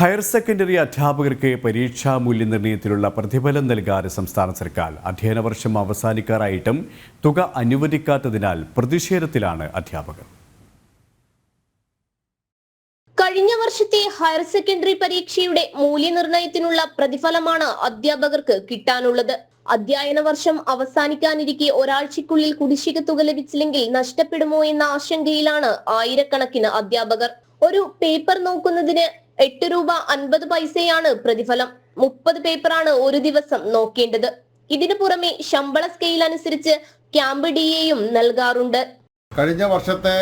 Higher secondary അധ്യാപകർക്ക് പരീക്ഷാ മൂല്യനിർണയത്തിലുള്ള പ്രതിഫലം നൽകാതെ സംസ്ഥാന സർക്കാർ. അധ്യയന വർഷം അവസാനിക്കാറായിട്ടും തുക അനുവദിക്കാത്തതിനാൽ പ്രതിഷേധത്തിലാണ് അധ്യാപകർ. കഴിഞ്ഞ വർഷത്തെ ഹയർ സെക്കൻഡറി പരീക്ഷയുടെ മൂല്യനിർണയത്തിനുള്ള പ്രതിഫലമാണ് അധ്യാപകർക്ക് കിട്ടാനുള്ളത്. അധ്യയന വർഷം അവസാനിക്കാനിരിക്കെ ഒരാഴ്ചക്കുള്ളിൽ കുടിശ്ശിക തുക ലഭിച്ചില്ലെങ്കിൽ നഷ്ടപ്പെടുമോ എന്ന ആശങ്കയിലാണ് ആയിരക്കണക്കിന് അധ്യാപകർ. ഒരു പേപ്പർ നോക്കുന്നതിന് എട്ട് രൂപ അൻപത് പൈസയാണ് പ്രതിഫലം. മുപ്പത് പേപ്പറാണ് ഒരു ദിവസം നോക്കേണ്ടത്. ഇതിനു പുറമെ ശമ്പള സ്കെയിൽ അനുസരിച്ച് ക്യാമ്പ് ഡി നൽകാറുണ്ട്. കഴിഞ്ഞ വർഷത്തെ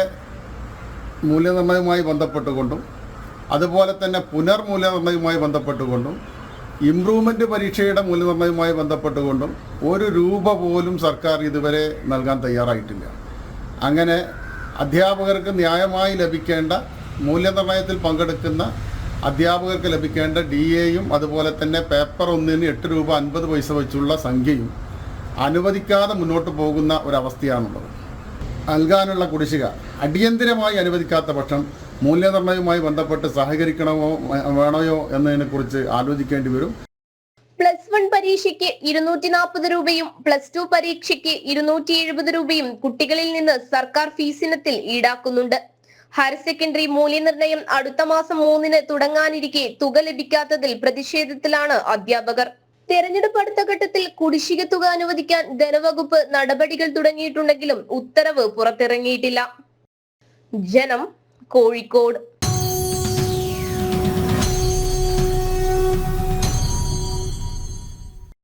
മൂല്യനിർണയവുമായി ബന്ധപ്പെട്ടുകൊണ്ടും അതുപോലെ തന്നെ പുനർമൂല്യനിർണയവുമായി ബന്ധപ്പെട്ടുകൊണ്ടും ഇംപ്രൂവ്മെന്റ് പരീക്ഷയുടെ മൂല്യനിർണയവുമായി ബന്ധപ്പെട്ടുകൊണ്ടും ഒരു രൂപ പോലും സർക്കാർ ഇതുവരെ നൽകാൻ തയ്യാറായിട്ടില്ല. അങ്ങനെ അധ്യാപകർക്ക് ന്യായമായി ലഭിക്കേണ്ട മൂല്യനിർണയത്തിൽ പങ്കെടുക്കുന്ന അധ്യാപകർക്ക് ലഭിക്കേണ്ട ഡി എയും അതുപോലെ തന്നെ പേപ്പർ ഒന്നിന് എട്ട് രൂപ അൻപത് പൈസ വെച്ചുള്ള സംഖ്യയും അനുവദിക്കാതെ മുന്നോട്ട് പോകുന്ന ഒരവസ്ഥയാണുള്ളത്. നൽകാനുള്ള കുടിശ്ശിക അടിയന്തിരമായി അനുവദിക്കാത്ത പക്ഷം മൂല്യനിർണയവുമായി ബന്ധപ്പെട്ട് സഹകരിക്കണമോ വേണമോ എന്നതിനെക്കുറിച്ച് ആലോചിക്കേണ്ടി വരും. പ്ലസ് വൺ പരീക്ഷയ്ക്ക് ഇരുന്നൂറ്റി നാൽപ്പത് രൂപയും പ്ലസ് ടു പരീക്ഷയ്ക്ക് ഇരുന്നൂറ്റി എഴുപത് രൂപയും കുട്ടികളിൽ നിന്ന് സർക്കാർ ഫീസിനത്തിൽ ഈടാക്കുന്നുണ്ട്. ഹയർ സെക്കൻഡറി മൂല്യനിർണയം അടുത്ത മാസം മൂന്നിന് തുടങ്ങാനിരിക്കെ തുക ലഭിക്കാത്തതിൽ പ്രതിഷേധത്തിലാണ് അധ്യാപകർ. തെരഞ്ഞെടുപ്പ് അടുത്ത ഘട്ടത്തിൽ കുടിശ്ശിക തുക അനുവദിക്കാൻ ധനവകുപ്പ് നടപടികൾ തുടങ്ങിയിട്ടുണ്ടെങ്കിലും ഉത്തരവ് പുറത്തിറങ്ങിയിട്ടില്ല. ജനം കോഴിക്കോട്.